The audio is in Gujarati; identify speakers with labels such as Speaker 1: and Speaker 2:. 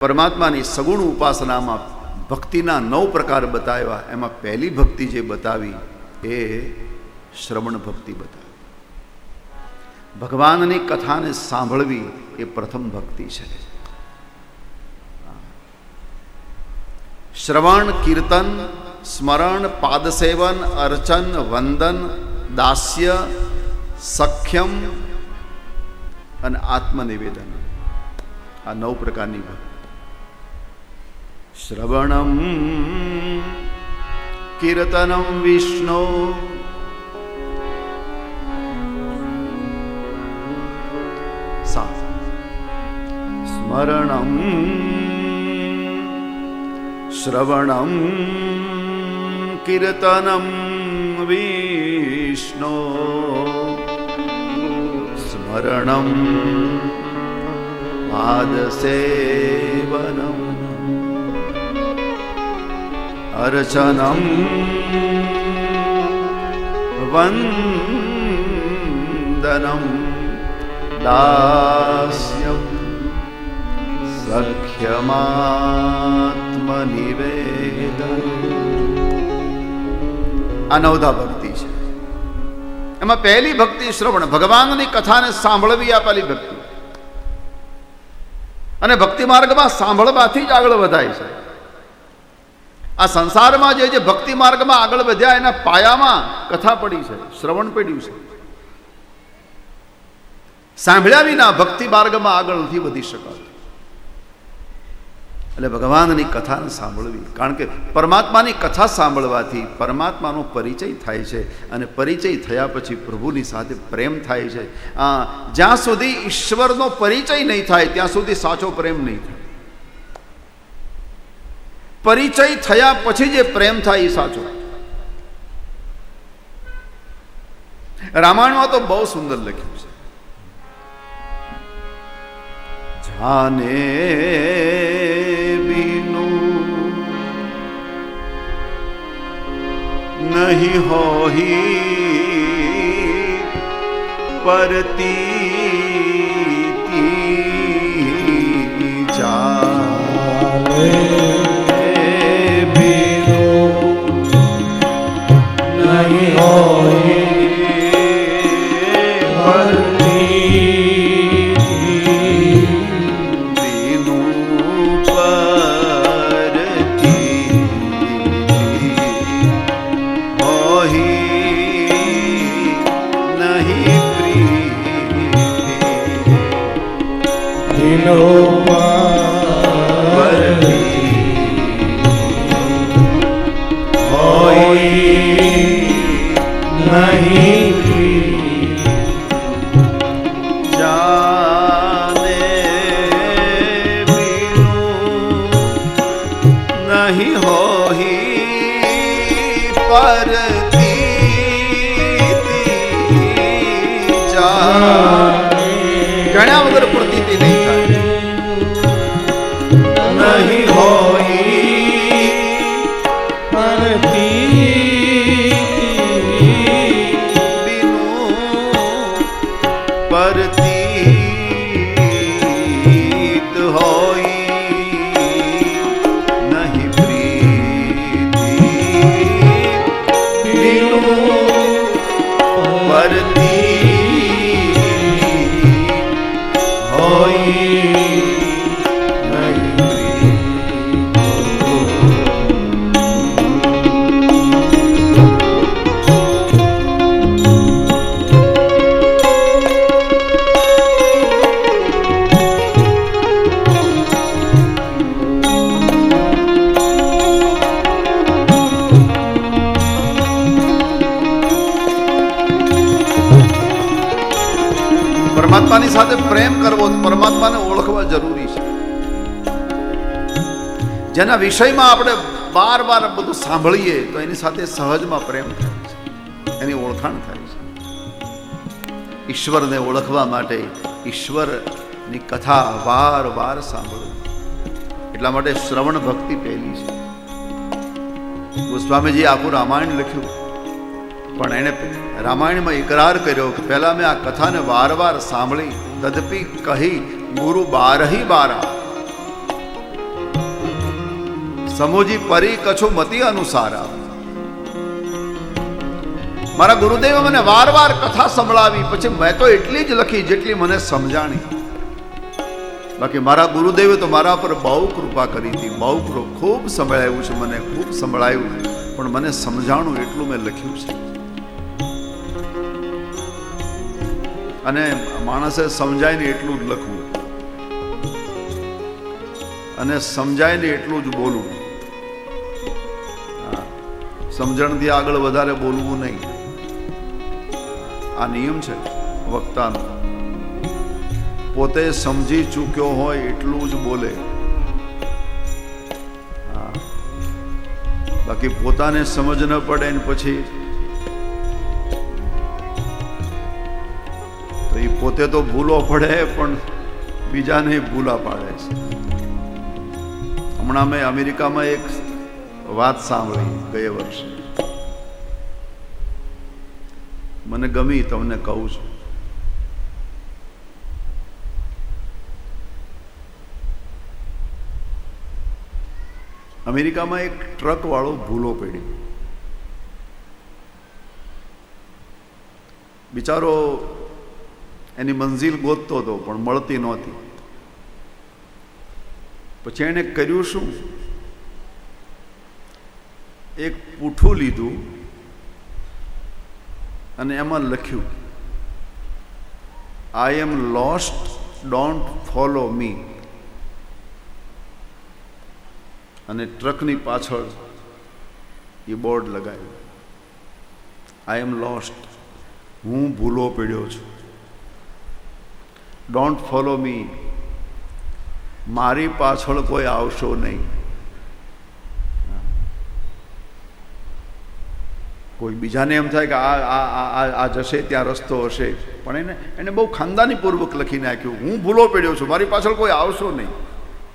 Speaker 1: પરમાત્માની સગુણ ઉપાસનામાં ભક્તિના નવ પ્રકાર બતાવ્યા. એમાં પહેલી ભક્તિ જે બતાવી એ શ્રવણ ભક્તિ બતાવી. ભગવાનની કથાને સાંભળવી એ પ્રથમ ભક્તિ છે. શ્રવણ, કીર્તન, સ્મરણ, પાદસેવન, અર્ચન, વંદન, દાસ્ય, સખ્યમ અને આત્મનિવેદન. આ નવ પ્રકારની ભક્તિ. श्रवणं कीर्तनं विष्णो। स्मरणं श्रवणं कीर्तनं विष्णो। स्मरणं पादसेवनम्। अर्चनं वन्दनं दास्यं સખ્યમાત્મનિવેદન આ નવધા ભક્તિ છે એમાં પહેલી ભક્તિ શ્રવણ ભગવાનની કથાને સાંભળવી આ પહેલી ભક્તિ અને ભક્તિ માર્ગમાં સાંભળવાથી જ આગળ વધાય છે આ સંસારમાં જે જે ભક્તિ માર્ગમાં આગળ વધ્યા, એના પાયામાં કથા પડી છે, શ્રવણ પડ્યું છે. સાંભળ્યા વિના ભક્તિ માર્ગમાં આગળ નથી વધી શકાતું. એટલે ભગવાનની કથાને સાંભળવી. કારણ કે પરમાત્માની કથા સાંભળવાથી પરમાત્માનો પરિચય થાય છે અને પરિચય થયા પછી પ્રભુની સાથે પ્રેમ થાય છે. જ્યાં સુધી ઈશ્વરનો પરિચય નહીં થાય, ત્યાં સુધી સાચો પ્રેમ નહીં થાય. પરિચય થયા પછી જે પ્રેમ થાય એ સાચો. રામાયણમાં તો બહુ સુંદર લખ્યું છે. જાને બીનું નહીં હોહી પરતી પ્રીતિ જાને બીનું નહીં પરતી ગણ્યા વગર પ્રતીતિ બીનું પરતી સાથે પ્રેમ કરવો પરમાત્માને ઓળખવા જરૂરી છે. જેના વિષયમાં આપણે બાર બાર બધું સાંભળીએ તો એની સાથે સહજમાં પ્રેમ થાય છે. એની ઓળખાણ થાય છે. ઈશ્વરને ઓળખવા માટે ઈશ્વરની કથા વાર વાર સાંભળવી. એટલા માટે શ્રવણ ભક્તિ પહેલી છે. ગોસ્વામીજી આખું રામાયણ લખ્યું. પણ એણે રામાયણમાં ઇકરાર કર્યો કે પહેલાં મેં આ કથાને વારવાર સાંભળી. તદપી કહી ગુરુ બારહી બારા સમોજી પરી કછો મતિ અનુસારા મારા ગુરુદેવે મને વાર વાર કથા સંભળાવી પછી મેં તો એટલી જ લખી જેટલી મને સમજાણી બાકી મારા ગુરુદેવે તો મારા પર બહુ કૃપા કરી હતી બહુ કૃપ ખૂબ સંભળાયું છે મને ખૂબ સંભળાયું પણ મને સમજાણું એટલું મેં લખ્યું છે। અને માણસે સમજાય ને એટલું જ લખવું. અને સમજાય ને એટલું જ બોલવું. સમજણથી આગળ વધારે બોલવું નહીં. આ નિયમ છે વક્તાનો. પોતે સમજી ચૂક્યો હોય એટલું જ બોલે. બાકી પોતાને સમજ ન પડે ને પછી પોતે તો ભૂલો પડે, પણ બીજાને ભૂલા પાડે છે. હમણાં મેં અમેરિકામાં એક વાત સાંભળી ગયા વર્ષે. મને ગમી તમને કહું છું. અમેરિકામાં એક ટ્રક વાળો ભૂલો પડ્યો બિચારો એની મંજિલ ગોતતો હતો, પણ મળતી નહોતી. પછી એણે કર્યું શું? એક પૂઠું લીધું અને એમાં લખ્યું I am lost don't follow me અને ટ્રકની પાછળ એ બોર્ડ લગાવ્યું આઈ એમ લોસ્ટ હું ભૂલો પડ્યો છું. ડોન્ટ ફોલો મી મારી પાછળ કોઈ આવશો નહીં. કોઈ બીજાને એમ થાય કે આ આ, આ- જશે, ત્યાં રસ્તો હશે. પણ એને એને બહુ ખાનદાનીપૂર્વક લખી નાખ્યું. હું ભૂલો પડ્યો છું. મારી પાછળ કોઈ આવશો નહીં.